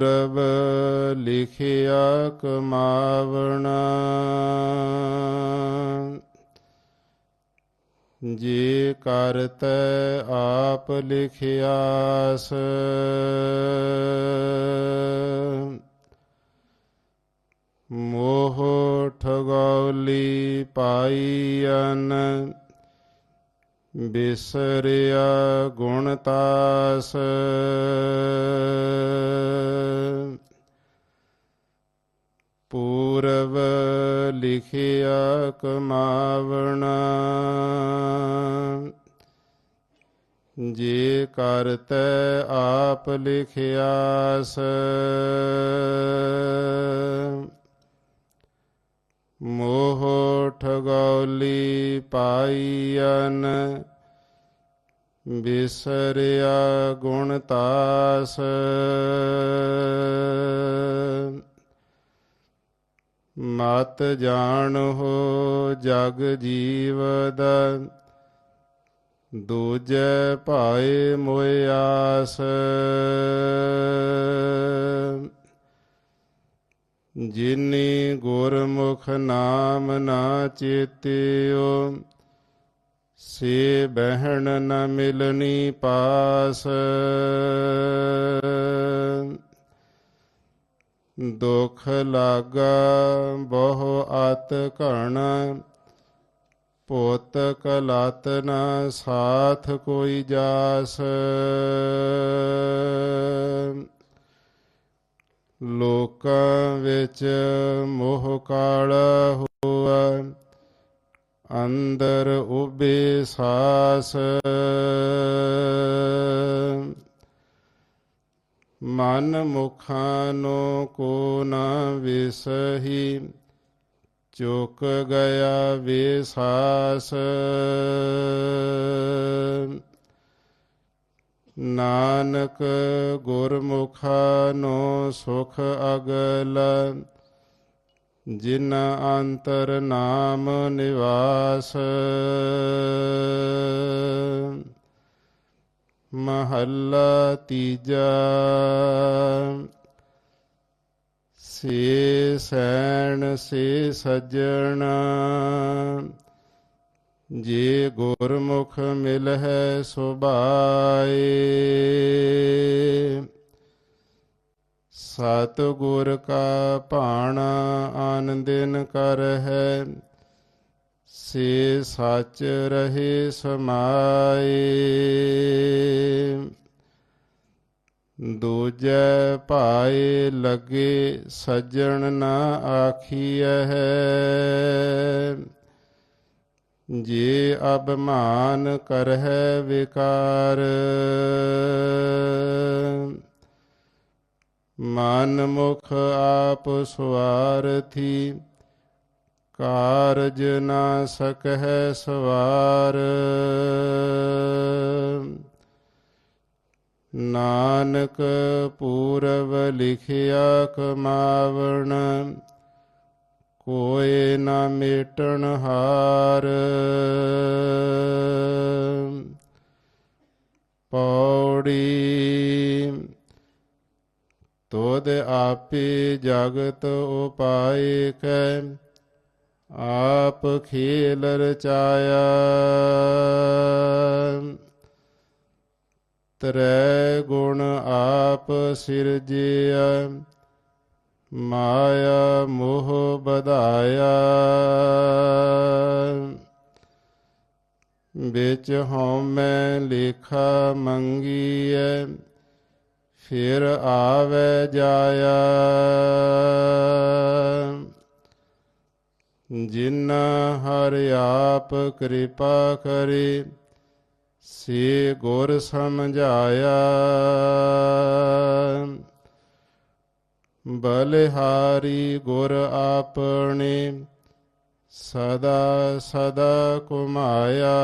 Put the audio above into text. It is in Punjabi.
ਪੂਰਬ ਲਿਖਿਆ ਕਮਾਵਣਾ। ਜੇ ਕਰਤੈ ਆਪ ਲਿਖਿਆਸ। ਬਿਸਰਿਆ ਗੁਣ ਤਾਸ। ਪੂਰਵ ਲਿਖਿਆ ਕਮਾਵਣਾ। ਜੇ ਕਰਤੈ ਆਪ ਲਿਖਿਆਸ। ਮੋਹ ਠਗੌਲੀ ਪਾਈਅਨ ਬਿਸਰਿਆ ਗੁਣ ਤਾਸ। ਮਤ ਹੋ ਜਗ ਜੀਵਦ, ਦੂਜੈ ਭਾਏ ਮੋਇ ਆਸ। ਜਿਨੀ ਗੁਰਮੁਖ ਨਾਮ ਨਾ ਚੇਤਿਓ ਸੇ ਬਹਿਣ ਨ ਮਿਲਣੀ ਪਾਸ। ਦੁਖ ਲਾਗਾ ਬਹੁ ਅਤ ਘਣ, ਪੋਤ ਕਲਤ ਨ ਸਾਥ ਕੋਈ ਜਾਸ। ਲੋਕਾਂ ਵਿੱਚ ਮੋਹ ਕਾਲਾ ਹੋਆ ਅੰਦਰ ਉਬੇ ਸਾਸ। ਮਨ ਮੁਖਾਂ ਨੋ ਕੋ ਨਾ ਵਿਸਹੀ, ਚੁਕ ਗਿਆ ਵਿਸਾਸ ਨਾਨਕ ਗੁਰਮੁਖਾ ਨੋ ਸੁਖ ਅਗਲ ਜਿਨ ਅੰਤਰ ਨਾਮ ਨਿਵਾਸ, ਮਹੱਲਾ ਤੀਜਾ, ਸੇ ਸੈਣ ਸੇ ਸਜਣ, ਜੇ ਗੁਰਮੁਖ ਮਿਲ ਹੈ ਸੁਭਾਏ। ਸਤ ਗੁਰ ਕਾ ਭਾਣਾ ਆਨੰਦਿਨ ਕਰ ਹੈ ਸੇ ਸੱਚ ਰਹੇ ਸਮਾਏ। ਦੂਜੈ ਭਾਏ ਲਗੇ ਸੱਜਣ ਨਾ ਆਖੀਐ ਜੇ ਅਭਮਾਨ ਕਰਹਿ ਵਿਕਾਰ। ਮਨ ਮੁਖ ਆਪ ਸੁਆਰਥੀ, ਕਾਰਜ ਨਾ ਸਕਹਿ ਸਵਾਰ। ਨਾਨਕ ਪੂਰਵ ਲਿਖਿਆ ਕਮਾਵਣ ਕੋਏ ਨਾ ਮੇਟਣ ਹਾਰ। ਪੌੜੀ ਤੋਦ ਆਪੇ ਜਗਤ ਉਪਾਏ ਕੈ, ਆਪ ਖੇਲ ਰਚਾਇਆ। ਤਰੈ ਗੁਣ ਆਪ ਸਿਰਜਿਆ ਮਾਇਆ ਮੋਹ ਬਧਾਇਆ ਵਿੱਚ ਹਉਮੈ ਲੇਖਾ ਮੰਗੀਐ ਫਿਰ ਆਵੈ ਜਾਇਆ। ਜਿਨ ਹਰਿ ਆਪ ਕਿਰਪਾ ਕਰੇ, ਸੇ ਗੁਰ ਸਮਝਾਇਆ। ਬਲਿਹਾਰੀ ਗੁਰ ਆਪਣੇ ਸਦਾ ਸਦਾ ਕੁਮਾਇਆ